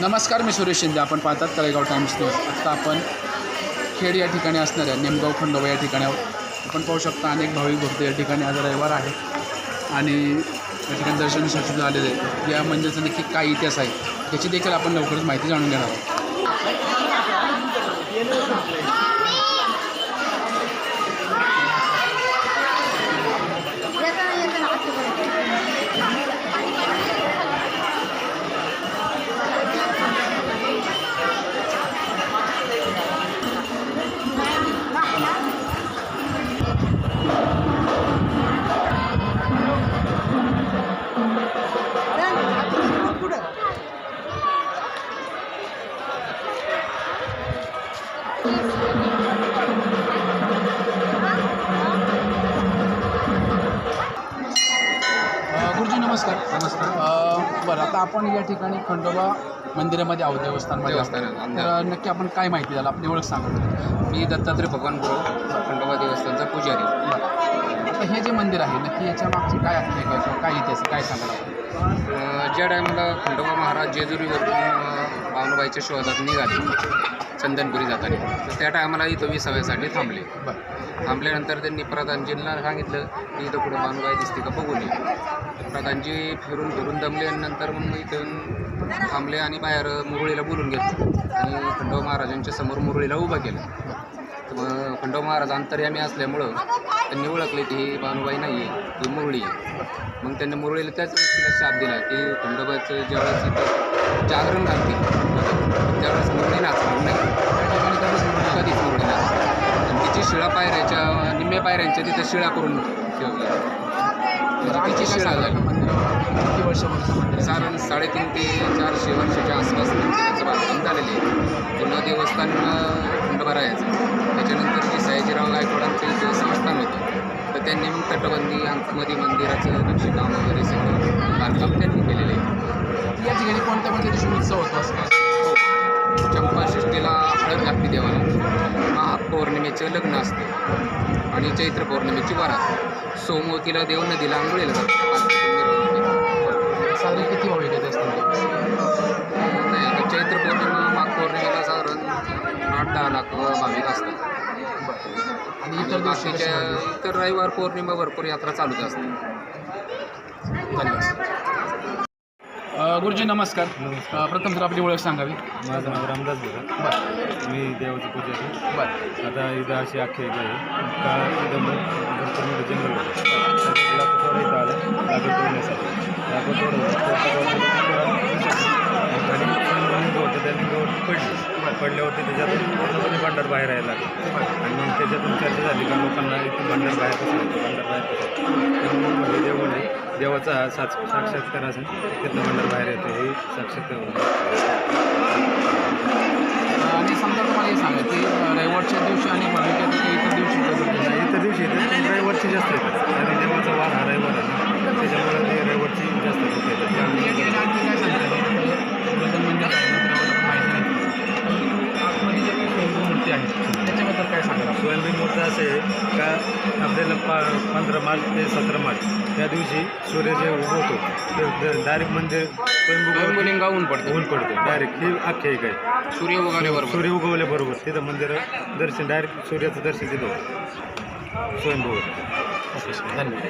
नमस्कार मी सुरेश शिंदे. आपण पाहतात तळेगाव टाइम्स न्यूज आत्ता आपण खेड या ठिकाणी असणाऱ्या नेमगाव खंडोबा या ठिकाणी आपण पाहू शकता अनेक भाविक भक्त या ठिकाणी आज रविवार आहे. आणि या ठिकाणी दर्शनासाठी आलेले आहेत. या मंदिराचा नक्की काय इतिहास आहे याची देखील आपण लवकरच माहिती जाणून घेणार आहोत. गुरुजी नमस्कार. नमस्कार. बरं आता आपण या ठिकाणी खंडोबा मंदिरामध्ये आहोत देवस्थानमध्ये आहोत. देवस्थानात. तर नक्की आपण काय माहिती द्याल? आपली ओळख सांगा मी दत्तात्रय भगवान गुरु खंडोबा देवस्थानचा पुजारी. आता हे जे मंदिर आहे नक्की याच्या मागची काय आख्यायिका किंवा काय इतिहास काय अं, ज्या टायमाला खंडोबा महाराज जेजुरीवरून बावनबाईच्या शोधात निघाले चंदनपुरी जाताना. तर त्या टायमाला इथं विसाव्यासाठी थांबले. थांबल्यानंतर त्यांनी प्रधानजींना सांगितलं की इथं पुढे बावनबाई दिसते का बघून ये. प्रधानजी फिरून फिरून दमले आणि नंतर मग इथून थांबले आणि बाहेर मुरळीला बोलून घेतलं. आणि खंडोबा महाराजांच्या समोर मुरळीला उभं केलं. तर मग खंडोबा महाराज अंतर्यामी असल्यामुळं त्यांनी ओळखले की ही भानुबाई नाही आहे ती मुरळी आहे. मग त्यांनी मुरळीला त्याच व्यक्तीला शाप दिला की खंडोबाचं ज्यावेळेस इथं जागरण घालतील त्यावेळेस मुरळी नाचणार नाही. कधीच मुरळी नाचणार आणि तिची शिळा पायऱ्याच्या निम्म्या पायऱ्यांच्या तिथं शिळा करून ठेवल्या शिळा सांगाल झाली मंदिरावर किती वर्षापासून मंदिर? साधारण साडेतीन ते चारशे वर्षाच्या आसपास मंदिराचं बांधकाम झालेले आहे. जुनं देवस्थान खंडोबा राहायचं. त्याच्यानंतर जे सयाजीराव गायकवाडांचं इथं संस्थान होतं तर त्यांनी मग तटबंदी आतमध्ये मंदिराचं नक्षीकाम वगैरे सगळं बांधकाम त्यांनी केलेलं आहे. या ठिकाणी कोणत्या कोणत्या दिवशी उत्सव होतो असं काय? चंपाषष्टीला हळद लागते देवाला. महापौर्णिमेचं लग्न असतं. आणि चैत्र पौर्णिमेची वरात. सोमवतीला देव नदीला आंघोळीला. साधारण किती भाविक येत असतील नाही आता चैत्र पौर्णिमा माघ पौर्णिमेला साधारण आठ दहा लाख भाविक असतात आणि इतर बाकीच्या? इतर रविवार पौर्णिमा भरपूर यात्रा चालूच असते धन्यवाद गुरुजी नमस्कार. नमस्कार. प्रथम तर आपली ओळख सांगावी. माझं नाव रामदास बरं. मी देवाची पुजारी बरं. आता इथं अशी आख्यायिका आहे. का मग भरपूर मोठं जंगल होतं लाकूड इथं आलं. लाकूड तोडण्यासाठी लाकूड तोडलं. आणि लिंग होतं त्या लिंगावर पडली पडल्यावरती त्याच्यातून पूर्णपणे भांडार बाहेर यायला लागलं. आणि मग त्याच्यातून चर्चा झाली का लोकांना इथून भांडार बाहेर कसं भांडार बाहेर कसं मग म्हणजे देव म्हणे देवाचा साक्ष साक्षात्कार असेल तिथनं भांडार बाहेर येतं हे साक्षात्कार आणि समजा तुम्हाला हे सांगा की रविवारच्या दिवशी आणि भाविक येतात इतर दिवशी येतात? इतर दिवशी येते पण रविवारची जास्त येतात. कारण देवाचा वार हा रविवार आहे त्याच्यामुळे ते रविवारची जास्त येतात. काय सांगता बद्दल म्हणजे स्वयंभू मूर्ती आहे त्याच्याबद्दल काय सांगाल? आपण? स्वयंभी मुहूर्त असे का आपल्याला पा पंधरा मार्च ते सतरा मार्च. त्या दिवशी सूर्य जे उगवतो ते डायरेक्ट मंदिर स्वयंभू स्वयंभूलिंगा ऊन पडते. ऊन पडते. डायरेक्ट ही आख्यायिका आहे. सूर्य उगवल्याबरोबर सूर्य उगवल्याबरोबर तिथं मंदिर दर्शन डायरेक्ट सूर्याचं दर्शन तिथं होतं. स्वयंभूवर धन्यवाद.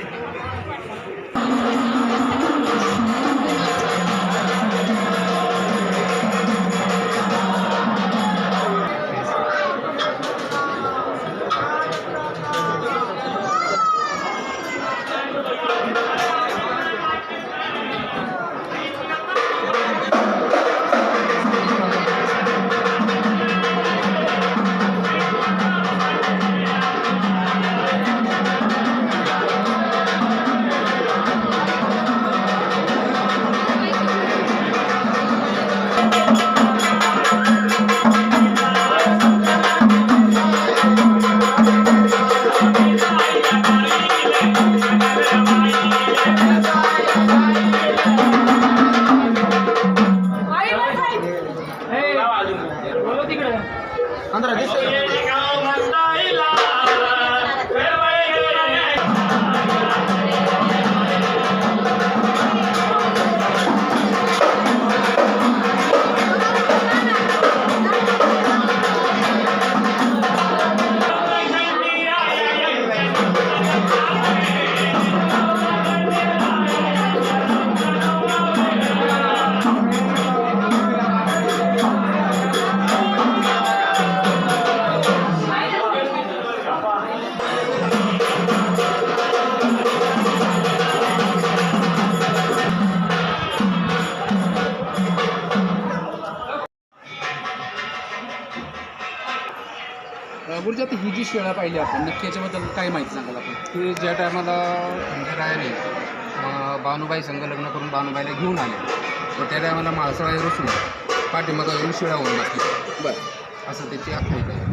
ही जी शेळा पाहिली आपण नक्की याच्याबद्दल काय माहिती सांगाल आपण? ते ज्या टायमाला म्हणजे राहिले अं, बानुबाई संघ लग्न करून बानुबाईला घेऊन आले. तर त्या टायमाला माळसळा रुसून पाठीमागं येऊन शिळा होऊन बसली बरं. असं त्याची आख्यायिका आहे.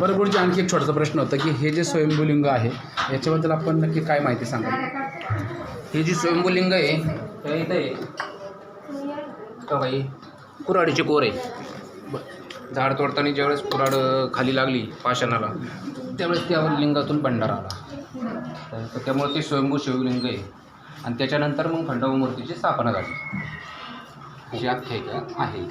बरं गुरुजी आणखी एक छोटासा प्रश्न होता की हे जे स्वयंभूलिंग आहे याच्याबद्दल आपण नक्की काय माहिती सांगाल? हे जे स्वयंभूलिंग आहे त्या इथं आहे. का बाई? कुऱ्हाडीची कोर आहे. झाड तोडताना ज्यावेळेस कुऱ्हाड खाली लागली पाषाणाला त्यावेळेस त्या लिंगातून भंडारा आला. तर त्यामुळे ते स्वयंभू शिवलिंग आहे. आणि त्याच्यानंतर मग खंडोबा मूर्तीची स्थापना झाली. अशी आख्यायिका आहे.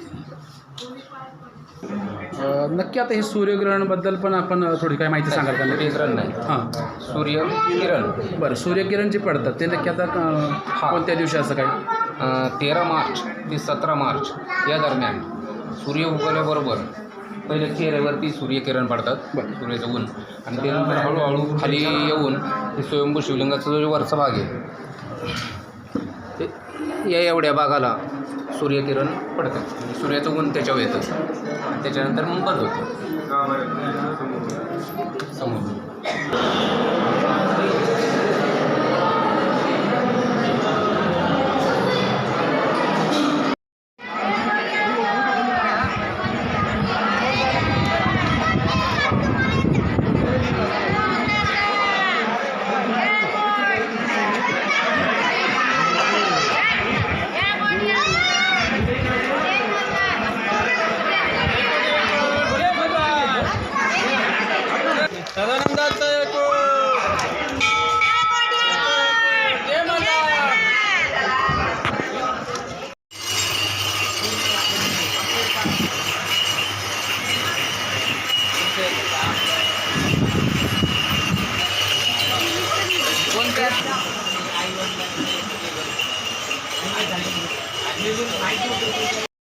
नक्की आता हे सूर्यग्रहणाबद्दल पण आपण थोडी काय माहिती सांगाल का? सूर्यकिरण नाही. हां. सूर्य किरण. बरं सूर्यकिरण जे पडतात. ते नक्की आता अ, कोणत्या दिवशी असं काय? तेरा मार्च ते सतरा मार्च या दरम्यान. सूर्य उगवल्याबरोबर पहिले चेहऱ्यावरती सूर्यकिरण पडतात बरं. सूर्याचं ऊन. आणि त्यानंतर हळूहळू खाली येऊन ते स्वयंभू शिवलिंगाचा जो वरचा भाग आहे ते या एवढ्या भागाला सूर्यकिरण पडतात म्हणजे सूर्याचं ऊन त्याच्यावर येतं त्याच्यानंतर मग बंद होतं समोर.